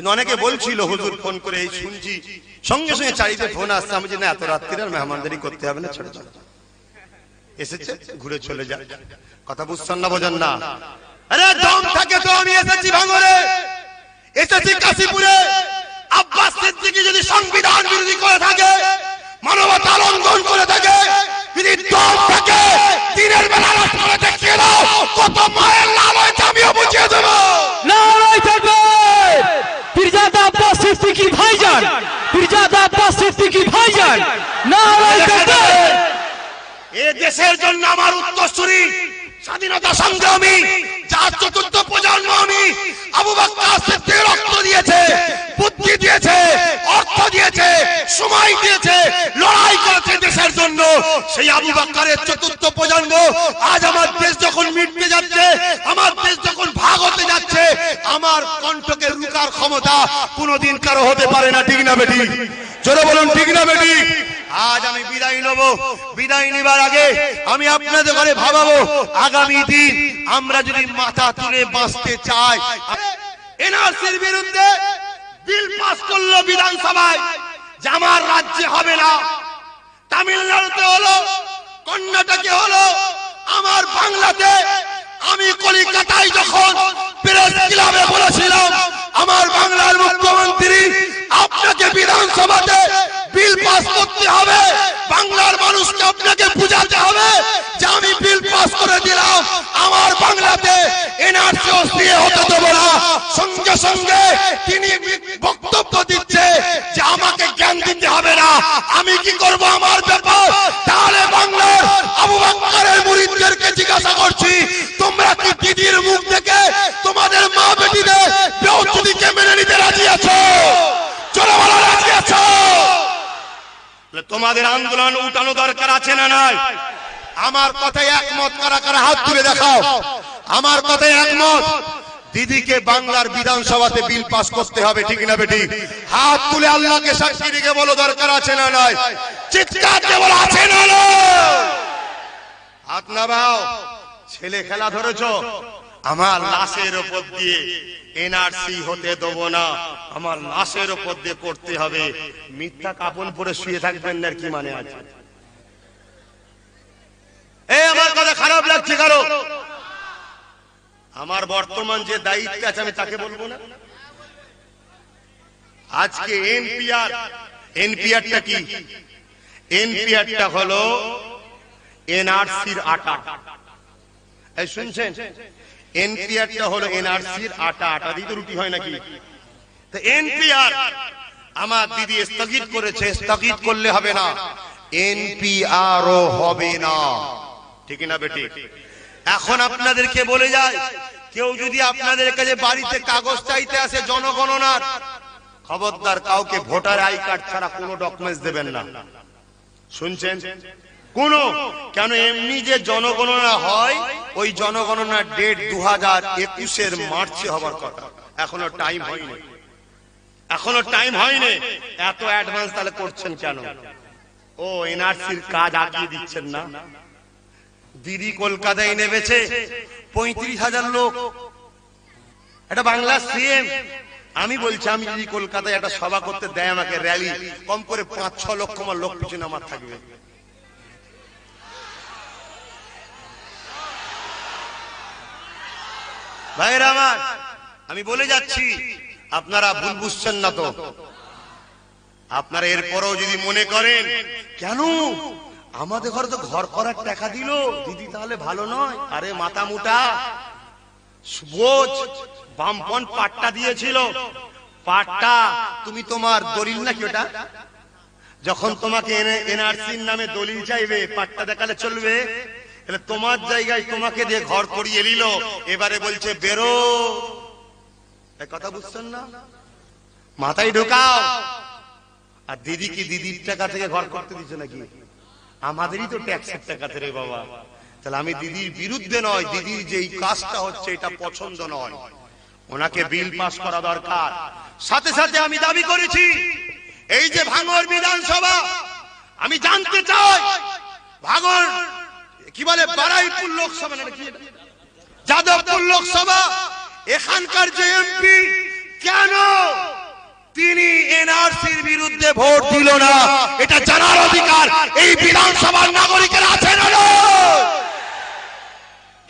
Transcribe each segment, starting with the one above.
কিন্তু অনেকে বলছিল হুজুর ফোন করে এই শুনছি। সঙ্গে সঙ্গে চারিতে ফোন আসছে আমি যে না এত রাত্রির আর মেহমানদারি করতে হবে না ছেড়ে দাও এসেছে ঘুরে চলে যায় কথা বুঝছেন না বোঝেন না। আরে দম থাকে তো আমি এসেছি ভাঙরে। এসেছি কাশীপুরে। আব্বাস সিদ্দিকী যদি সংবিধান বিরোধী করে থাকে মানবতা লঙ্ঘন করে থাকে যদি দম থাকে দিনের বেলা রাস্তায় দেখিয়ে দাও কত মায়ের লাল হয়েছে আমিও বুঝিয়ে দেবো নারায় থাকবে পীরজাদা আব্বাস সিদ্দিকী ভাইজান পীরজাদা আব্বাস এ দেশের জন্য আমার উত্তরসূরি স্বাধীনতা সংগ্রামী যার চতুর্থ প্রজন্ম আমি আবু বাক্কার রক্ত দিয়েছে বুদ্ধি দিয়েছে অর্থ দিয়েছে সময় দিয়েছে লড়াই করেছে দেশের জন্য। সেই আবু বাক্কারের চতুর্থ প্রজন্ম আজ আমার দেশ যখন মিটতে যাচ্ছে আমার দেশ যখন ভাগ হতে যাচ্ছে আমার কণ্ঠকে রুকার ক্ষমতা কোনোদিন কারও হতে পারে না ঠিক না বেটি? জোরে বলুন, ঠিক না, বেটি? আজ আমি বিদায় নেব। বিদায় নেবার আগে আমি আপনাদের ঘরে ভাবাবো, আগামী দিন আমরা যদি মাথা তুলে বাঁচতে চাই। এনআরসির বিরুদ্ধে বিল পাস করল বিধানসভায়, যে আমার রাজ্যে হবে না। তামিলনাড়ুতে হলো, কর্ণাটকে হলো, আমার বাংলাতে আমি কলিকাতায় যখন প্রেস ক্লাবে বলেছিলাম, আমার বাংলার মুখ্যমন্ত্রী আপনাকে বিধানসভাতে বিল পাস করতে হবে। বাংলার মানুষকে আপনাকে বুঝাতে হবে যে আমি বিল পাস করে দিলাম। আমার বাংলাতে এনআরসি দিয়ে হতে দেবো না। সঙ্গে সঙ্গে তিনি বক্তব্য দিচ্ছে যে আমাকে জ্ঞান দিতে হবে না। আমি কি করব আমার ব্যাপার তাহলে বাংলার আবু বাক্কারের মুরিদদেরকে জিজ্ঞাসা করছি তোমরা কি দিদির মুখ থেকে তোমাদের মা বেটিদের বেউচুদিকে মেনে নিতে রাজি আছো চলো বলো রাজি আছো তোমাদের আন্দোলন উঠানো দরকার আছে না নাই? আমার কথায় একমত, কারা কারা হাত তুলে দেখাও। আমার কথায় একমত। দিদিকে বাংলার বিধানসভাতে বিল পাস করতে হবে, ঠিক না বেটি? হাত তুলে আল্লাহকে সাক্ষী রেখে বলো, দরকার আছে না নাই? চিৎকার বলো, আছে না হাত নামাও। ছেলে খেলা ধরেছো? আমার লাশের ওপর দিয়ে এনআরসি হতে দেব না। আমার লাশের ওপর দিয়ে করতে হবে। মিথ্যা কাপড় পরে শুয়ে থাকবেন না কি মানে আছে? এই আমার কথা খারাপ লাগছে কারও? আমার বর্তমান যে দায়িত্ব আছে, আমি তাকে বলব না? আজকে এনপিআর, এনপিআরটা কি? এনপিআরটা হলো এনআরসির আটা। এই শুনছেন? এনপিআরটা হলো এনআরসির আটা আটা দিয়ে তো রুটি হয় নাকি? এনপিআর, আমার দিদি স্থগিত করেছে, স্থগিত করলে হবে না। হবে না। ঠিক না বেটি? এখন আপনাদেরকে বলে যায়, কেউ যদি আপনাদের কাছে বাড়িতে কাগজ চাইতে আসে জনগণনার, খবরদার কাউকে ভোটার আই কার্ড ছাড়া কোনো ডকুমেন্টস দেবেন না। শুনছেন? কোন। কেন এমনি যে জনগণনা হয়, ওই জনগণনার ডেট দু হাজার একুশের মার্চে হবার কথা। এখনও টাইম হয়নি। এখনও টাইম হয়নি। এত অ্যাডভান্স তাহলে করছেন কেন? ও, এনআরসির কাজ আগিয়ে দিচ্ছেন না। দিদি কলকাতায় নেমেছে, পঁয়ত্রিশ হাজার লোক। এটা বাংলা সিএম আমি বলছি, আমি যদি কলকাতায় একটা সভা করতে দেয় আমাকে র্যালি কম করে পাঁচ ছ লক্ষ আমার লোক পিছনে আমার থাকবে। ভাইরা আমার, আমি বলে যাচ্ছি, আপনারা ভুল বুঝছেন না তো। আপনারা এরপরও যদি মনে করেন, কেন? আমাদের ঘরে তো ঘর করার টাকা দিল। দিদি তাহলে ভালো নয়। আরে মাথা মুটা। বামপন পাট্টা দিয়েছিল। পাট্টা, তুমি তোমার দলিল নাকি ওটা? যখন তোমাকে এনআরসির নামে দলিল চাইবে, পাট্টা দেখালে চলবে। তোমার জায়গায় তোমাকে দিয়ে ঘর করিয়ে নিল। এবারে বলছে, বেরো। কথা বুঝছেন না? মাথায় ঢোকাও। আর দিদি কি দিদির টাকা থেকে ঘর করতে দিচ্ছে নাকি? আমাদেরই তো ট্যাক্সের টাকা থেকে বাবা। তাহলে আমি দিদির বিরুদ্ধে নয়, দিদির যে এই কাজটা হচ্ছে এটা পছন্দ নয়। ওনাকে বিল পাস করা দরকার। সাথে সাথে আমি দাবি করেছি, এই যে ভাঙর বিধানসভা, আমি জানতে চাই, ভাঙর কি বলে? বারাইপুর লোকসভা না কি? এটা? যাদবপুর লোকসভা, এখানকার যে এমপি, কেন আরসির বিরুদ্ধে ভোট দিল না? এটা জানার অধিকার এই বিধানসভার নাগরিকের আছে না?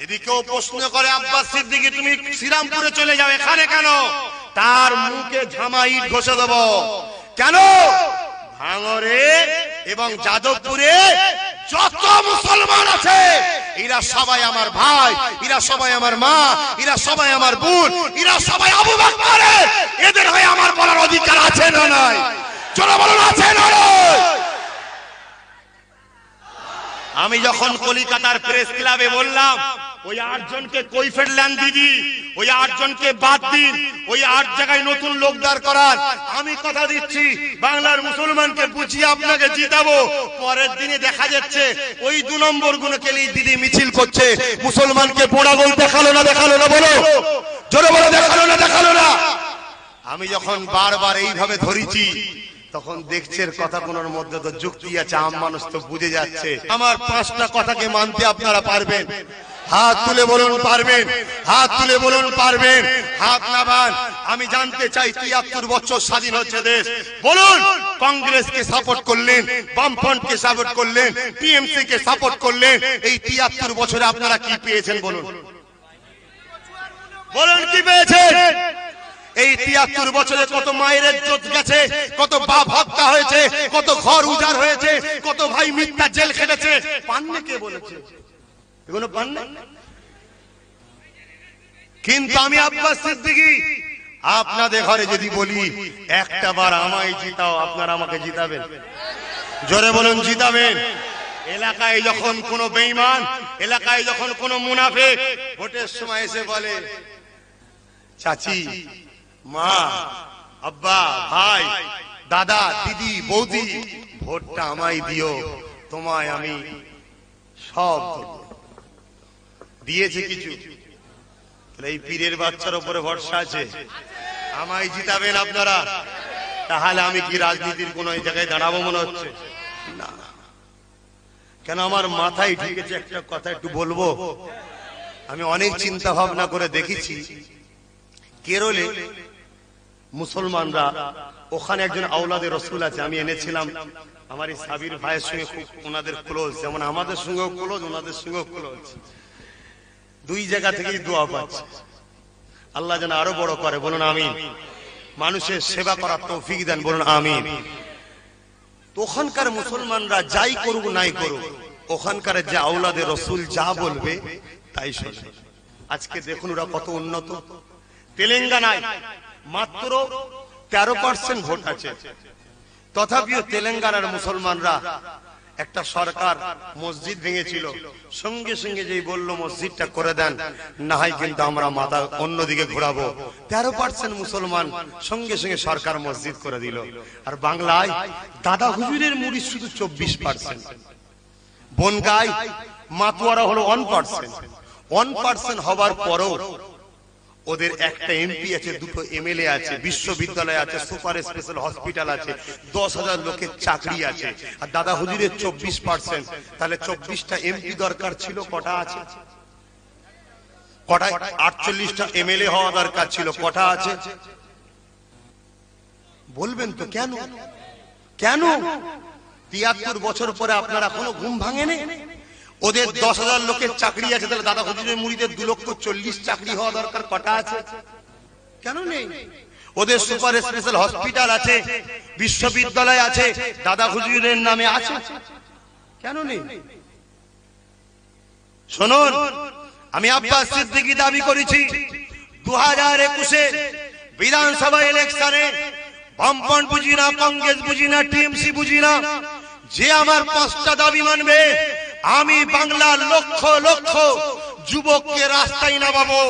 যদি কেউ প্রশ্ন করে, আব্বাস সিদ্দিকি, তুমি শ্রীরামপুরে চলে যাও, এখানে কেন? তার মুখে ঝামা ইট ঘষে দেব। কেন? ভাঙরে এবং যাদবপুরে যত মুসলমান আছে, এরা সবাই আমার ভাই, এরা সবাই আমার মা, এরা সবাই আমার বোন, এরা সবাই আবু বকরের এদের হয়ে আমার বলার অধিকার আছে না নাই? চলো বলুন, আছে না আমি যখন কলিকাতার প্রেস ক্লাবে বললাম ওই আটজনকে কৈফের ল্যান্ড দিদি ওই আটজনকে বাদ দিন ওই আট জায়গায় নতুন লোক দাঁড় করান আমি কথা দিচ্ছি, বাংলার মুসলমানকে বুঝিয়ে আপনাকে জিতাবো। পরের দিনে দেখা যাচ্ছে, ওই দু নম্বরগুলো নিয়ে দিদি মিছিল করছে। মুসলমানকে পোড়া গোল দেখাল না দেখাল না, বলো। জোরে বলো, দেখাল না দেখাল না। আমি যখন বারবার এইভাবে ধরেছি, তখন দেখছে এর কথা কোনোর মধ্যে তো যুক্তি আছে, আম মানুষ তো বুঝে যাচ্ছে। আমার পাঁচটা কথাকে মানতে আপনারা পারবেন। হাত তুলে বলুন পারবেন হাত তুলে বলুন পারবেন। হাত নামান। আমি জানতে চাই তিয়াত্তর বছর স্বাধীন হচ্ছে দেশ। বলুন কংগ্রেসকে সাপোর্ট করলেন বামফ্রন্টকে সাপোর্ট করলেন টিএমসি কে সাপোর্ট করলেন। এই তিয়াত্তর বছরে আপনারা কি পেয়েছেন বলুন? বলুন কি পেয়েছেন? এই তিয়াত্তর বছরে কত মায়ের ইজ্জত গেছে কত বাপ হত্যা হয়েছে কত ঘর উজাড় হয়েছে কত ভাই মিথ্যা জেল খেটেছে। পাননি কে বলেছে? এগুলো পান? কিন্তু আমি আব্বাস সিদ্দিকী, আপনাদের ঘরে যদি বলি, একটা বার আমায় জিতাও, আপনারা আমাকে জিতাবেন জোরে বলুন, জিতাবেন এলাকায় যখন কোনো বেঈমান, এলাকায় যখন কোনো মুনাফে ভোটের সময় এসে বলে, চাচি, মা, আব্বা, ভাই, দাদা, দিদি, বৌদি, ভোটটা আমায় দিও, তোমায় আমি সব। দিয়েছে কিছু। এই পীরের বাচ্চার উপরে ভরসা আছে। আমায় জিতাবেন আপনারা। তাহলে আমি কি রাজনীতির কোন জায়গায় দাঁড়াবো মনে হচ্ছে? না। কেন আমার মাথায় ঢুকেছে একটা কথা একটু বলব? আমি অনেক চিন্তা ভাবনা করে দেখেছি। কেরলে মুসলমানরা, ওখানে একজন আওলাদে রসুল আছে, আমি এনেছিলাম। আমার এই সাবির ভাইয়ের সঙ্গে খুব ওনাদের ক্লোজ যেমন আমাদের সঙ্গেও ক্লোজ ওনাদের সঙ্গেও ক্লোজ দুই জায়গা থেকেই দোয়া পাচ্ছে আল্লাহ যেন আরও বড় করে, বলুন আমিন। মানুষের সেবা করার তৌফিক দেন, বলুন আমিন। তো ওখানকার মুসলমানরা যাই করুক, নাই করুক, ওখানকার যে আওলাদে রসুল যা বলবে, তাই শোনে। আজকে দেখুন ওরা কত উন্নত। তেলেঙ্গানায় মাত্র তেরো পার্সেন্ট ভোট আছে। তথাপিও তেলেঙ্গানার মুসলমানরা একটা সরকার মসজিদ ভেঙেছিল। সঙ্গে সঙ্গে যেই বলল, মসজিদটা করে দেন, না হয় কিন্তু আমরা মাথা অন্যদিকে ঘোরাবো। তেরো পার্সেন্ট মুসলমান সঙ্গে সঙ্গে সরকার মসজিদ করে দিল। আর বাংলায় দাদা হুজুরের মুড়ি শুধু চব্বিশ পার্সেন্ট। বনগাই মাতুয়ারা হলো ওয়ান পার্সেন্ট ওয়ান পার্সেন্ট হবার পরও ওদের একটা এমপি আছে, দুটো এমএলএ আছে, বিশ্ববিদ্যালয় আছে, সুপার স্পেশাল হসপিটাল আছে, দশ হাজার লোকের চাকরি আছে। আর দাদা হুজুরের চব্বিশ পার্সেন্ট, তাহলে চব্বিশটা এমপি দরকার ছিল, কটা আছে? কটা আটচল্লিশটা এমএলএ হওয়া দরকার ছিল, কটা আছে? বলবেন তো কেন? কেন? তিয়াত্তর বছর পরে আপনারা কোনো ঘুম ভাঙেনি? ওদের দশ হাজার লোকের চাকরি আছে তাহলে দাদা হুজুরের মুড়িতে দু লক্ষ চল্লিশ চাকরি হওয়া দরকার কটা আছে? কেন নেই? ওদের সুপার স্পেশাল হসপিটাল আছে বিশ্ববিদ্যালয় আছে দাদা হুজুরের নামে আছে। কেন নেই? শুনুন আমি আব্বাস সিদ্দিকী দাবি করেছি দু হাজার একুশে বিধানসভা ইলেকশনে বামপন বুঝি না কংগ্রেস বুঝি না টিএমসি বুঝি না যে আমার পাঁচটা দাবি মানবে আমি বাংলার লক্ষ লক্ষ যুবককে রাস্তায় নামাবো।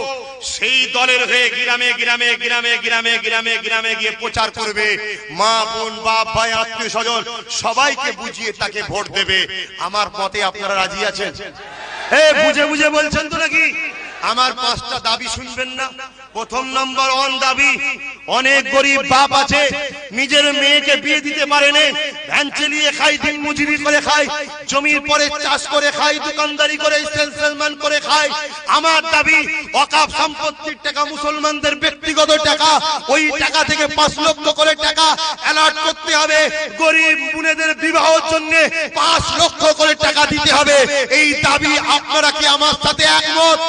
সেই দলের হয়ে গ্রামে গ্রামে গ্রামে গ্রামে গ্রামে গ্রামে গিয়ে প্রচার করবে। মা, বোন, বাপ, ভাই, আত্মীয় স্বজন সবাইকে বুঝিয়ে তাকে ভোট দেবে। আমার মতে আপনারা রাজি আছেন? বুঝে বুঝে বলছেন তো নাকি? আমার পাঁচটা দাবি শুনবেন না। প্রথম নম্বর অন দাবি, অনেক গরিব বাপ আছে, নিজের মেয়েকে বিয়ে দিতে পারেনি ভ্যান চালিয়ে খাই দিন মজুরি করে খায়, জমির পরে চাষ করে খায়, দোকানদারি করে সেলসম্যান করে খায়। আমার দাবি, অকাপ সম্পত্তির টাকা মুসলমানদের ব্যক্তিগত টাকা, ওই টাকা থেকে পাঁচ লক্ষ করে টাকা অ্যালার্ট করতে হবে। গরিব বোনেদের বিবাহের জন্য পাঁচ লক্ষ করে টাকা দিতে হবে। এই দাবি আপনারা কি আমার সাথে একমত?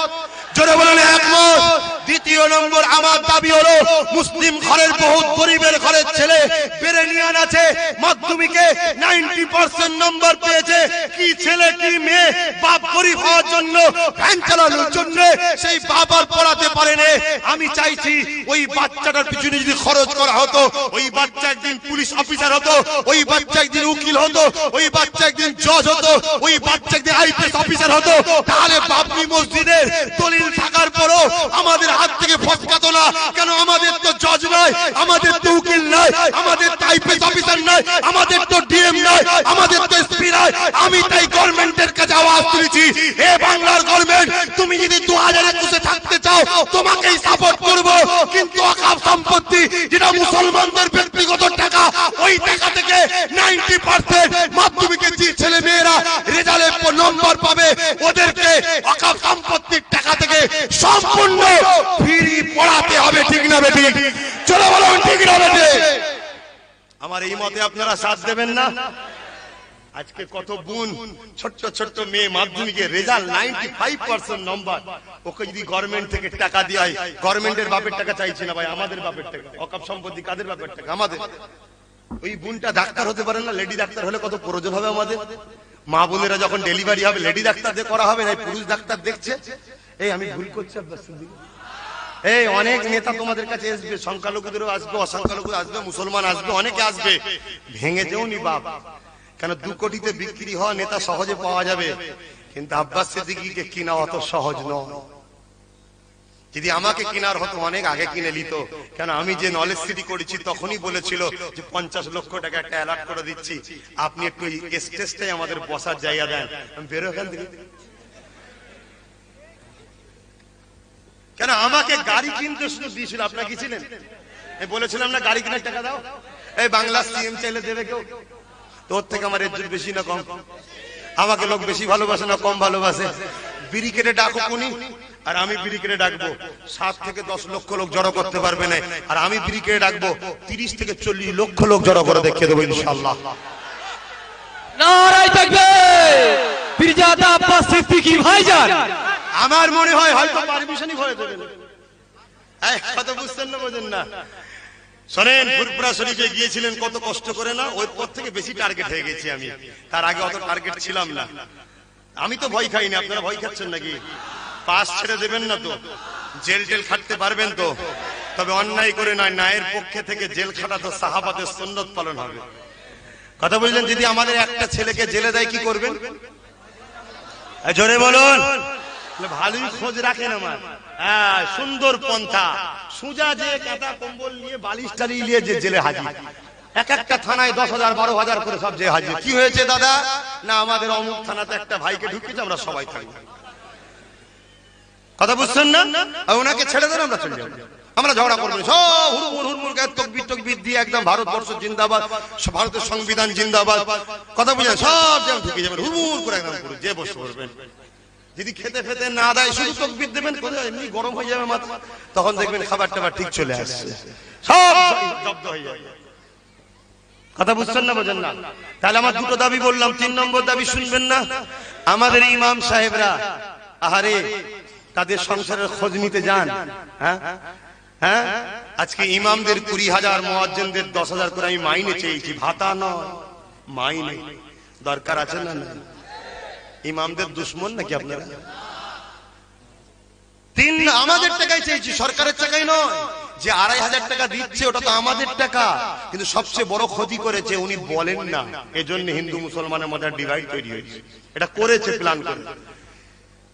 জোরে বলেন একমত। দ্বিতীয় নম্বর আমার দাবি হলো, মুসলিম ঘরের বহুত গরিবের ঘরের ছেলে বেরেনিয়ান আছে মাধ্যমিকে নাইনটি পার্সেন্ট নম্বর পেয়েছে। কি ছেলে, কি মেয়ে, বাপ গরিব হওয়ার জন্য, ভ্যান চালানোর জন্য, সেই বাবার পড়াতে পারেনি আমি চাইছি ওই বাচ্চাটার পিছনে যদি খরচ করা হতো, ওই বাচ্চা একদিন পুলিশ অফিসার হতো, ওই বাচ্চা একদিন উকিল হতো, ওই বাচ্চা একদিন জজ হতো, ওই বাচ্চা একদিন আইপিএস অফিসার হতো, তাহলে বাবরি মসজিদের দলিল থাকার পরও আমাদের হাত থেকে ফসকাতো না। কেন আমাদের তো জজ নয় আমাদের তো উকিল নয় আমাদের তো আইপিএস অফিসার নয় আমাদের তো ডিএম নয় আমাদের তো এসপি নয় আমি তাই গভর্নমেন্টের কাছে আওয়াজ তুলেছি, হে বাংলার গভর্নমেন্ট, তুমি যদি দু হাজার একুশে তোমাকেই সাপোর্ট করব। কিন্তু অকাপ সম্পত্তি যেটা মুসলমানদের ব্যক্তিগত টাকা, ওই টাকা থেকে নাইনটি পার্সেন্ট মাধ্যমিকে যে ছেলে মেয়েরা রেজাল্টে নম্বর পাবে, ওদেরকে অকাপ সম্পত্তির টাকা থেকে সম্পূর্ণ ফ্রি পড়াতে হবে, ঠিক না বেটি? চলো বলো ঠিক না বেটি? আমার এই মতে আপনারা সাথ দেবেন না। আজকে কত বোন, ছোট্ট ছোট্ট মেয়ে মাধ্যমিকের রেজাল্ট নাইনটি নম্বর ওকে যদি গভর্নমেন্ট থেকে টাকা দিয়ে হয় গভর্নমেন্টের বাপের টাকা না ভাই, আমাদের বাপের টাকা। অকাপ সম্পত্তি কাদের বাপের টাকা? আমাদের। ওই বোনটা ডাক্তার হতে পারে না লেডি ডাক্তার হলে কত প্রয়োজন হবে আমাদের? মা বোনেরা যখন ডেলিভারি হবে লেডি ডাক্তার দিয়ে করা হবে না পুরুষ ডাক্তার দেখছে? এই, আমি ভুল করছি সিদ্দিকী। এই, অনেক নেতা তোমাদের কাছে আসবে, সংখ্যালঘুদেরও আসবে অসংখ্যালঘু আসবে, মুসলমান আসবে, অনেকে আসবে। ভেঙে যেও নি বাপ। কেন দু কোটিতে বিক্রি হওয়া নেতা সহজে পাওয়া যাবে? কিন্তু আব্বাস সিদ্দিকীকে কিনা অত সহজ নয়। যদি আমাকে কেনার হতো, অনেক আগে কিনে নিত। কেন আমি যে নলেজ সিটি করেছি, তখনই বলেছিল যে পঞ্চাশ লক্ষ টাকা একটা অ্যালার্ট করে দিচ্ছি। আপনি একটু স্টেজটাই আমাদের বসার জায়গা দেন। আমি বেরো এখান থেকে। কেন আমাকে গাড়ি কিনতে শুধু দিয়েছিল? আপনার কি ছিলেন? বলেছিলাম না, গাড়ি কেনার টাকা দাও। এই বাংলা সিএম চাইলে দেবে কেউ। তোর থেকে আমার এজ্জত বেশি না কম? আমাকে লোক বেশি ভালোবাসে না কম ভালোবাসে? বিড়ি কেটে ডাকো কোনি আর আমি বিড়িকেটে ডাকবো। সাত থেকে দশ লক্ষ লোক জড়ো করতে পারবে না। আর আমি বিড়িকেটে ডাকবো তিরিশ থেকে চল্লিশ লক্ষ লোক জড়ো করে দেখিয়ে দেবো ইনশাল্লাহ আমার মনে হয় হয়তো পারমিশনই ভরে দেবেন। কথা বুঝছেন না বোঝেন না। শোনেন ফুরপুরা শরীফে গিয়েছিলেন কত কষ্ট করে না? ওই পর থেকে বেশি টার্গেট হয়ে গেছি আমি। তার আগে অত টার্গেট ছিলাম না। আমি তো ভয় খাইনি আপনারা ভয় খাচ্ছেন নাকি? পাস ছেড়ে দেবেন না তো। জেল টেল খাটতে পারবেন তো। তবে অন্যায় করে নয় ন্যায়ের পক্ষে থেকে জেল খাটা তো সাহাবাদের সন্ন্যত পালন হবে। কথা বুঝলেন যদি আমাদের একটা ছেলেকে জেলে দেয় কি করবেন? জোরে বলুন। ভালোই খোঁজ রাখেন আমার। হ্যাঁ সুন্দর পন্থা। সুজা যে কাটা কম্বল নিয়ে বালিশ টালি নিয়ে যে জেলে হাজির। এক একটা থানায় দশ হাজার, বারো হাজার করে সব যে হাজির। কি হয়েছে, দাদা? না, আমাদের অমুক থানাতে একটা ভাইকে আমরা সবাই কথা বুঝছেন না? ওনাকে ছেড়ে দেন, আমরা চলে যাব। আমরা ঝগড়া করব। সব হুড়মুড় গায়ে তকবির দিয়ে একদম ভারতবর্ষ জিন্দাবাদ, ভারতের সংবিধান জিন্দাবাদ। কথা বুঝলেন? সব যেমন ঢুকে যাবেন হুড়মুড় করে একদম যে বসে পড়বেন যদি খেতে ফেতে না দেয়, শুধু তকবির দেবেন কোথায় এমনি গরম হয়ে যাবে মাথা। তখন দেখবেন খাবার টাবার ঠিক চলে আসছে। সব জব্দ হয়ে যাবে। কথা বুঝছেন না, বোঝেন না? তাহলে আমার দুটো দাবি বললাম, তিন নম্বর দাবি শুনবেন না? আমাদের ইমাম সাহেবরা, আহারে, তাদের সংসারের খোঁজ নিতে যান। হ্যাঁ? হ্যাঁ? আজকে ইমামদের কুড়ি হাজার, মোয়াজ্জেনদের দশ হাজার করে আমি মাইনে চেয়েছি। ভাতা নয়, মাইনে। দরকার আছে না না ইমামদের দুশ্মন নাকি আপনারা? তিন আমাদের টাকাই চেয়েছি সরকারের টাকাই নয়। যে আড়াই হাজার টাকা দিচ্ছে ওটা তো আমাদের টাকা। কিন্তু সবচেয়ে বড় ক্ষতি করেছে উনি বলেন না। এজন্য হিন্দু মুসলমানের মধ্যে ডিভাইড তৈরি হয়েছে। এটা করেছে প্ল্যান করে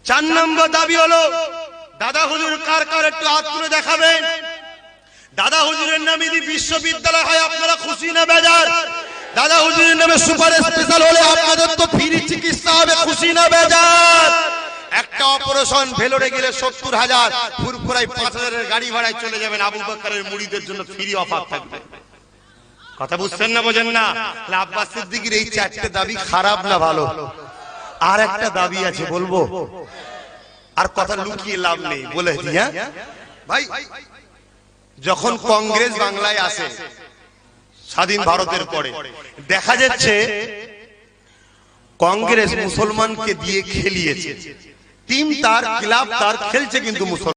চার নম্বর দাবি হলো দাদা হুজুর কার কার একটু হাত তুলে দেখাবেন? দাদা হুজুরের নামে যদি বিশ্ববিদ্যালয় হয় আপনারা খুশি না বেজার? দাদা হুজুরের নামে সুপার স্পেশাল হলে আপনাদের তো ফ্রি চিকিৎসা হবে খুশি না বেজার একটা অপারেশন ভেলোরে গেলে সত্তর হাজার ফুরফুরাই পাঁচ হাজারের গাড়ি ভাড়ায় চলে যাবেন আবু বকরের মুড়িদের জন্য ফ্রি অফার থাকবে। কথা বুঝছেন না বোঝেন না? আব্বাস সিদ্দিকির এই চারটে দাবি খারাপ না ভালো? আর একটা দাবি আছে বলব। আর কথা লুকিয়ে লাভ নেই। বলে হ্যাঁ? ভাই, যখন কংগ্রেস বাংলায় আসে স্বাধীন ভারতের পরে। দেখা যাচ্ছে কংগ্রেস মুসলমানকে দিয়ে খেলিয়েছে। টিম তার ক্লাব তার খেলছে কিন্তু মুসলমান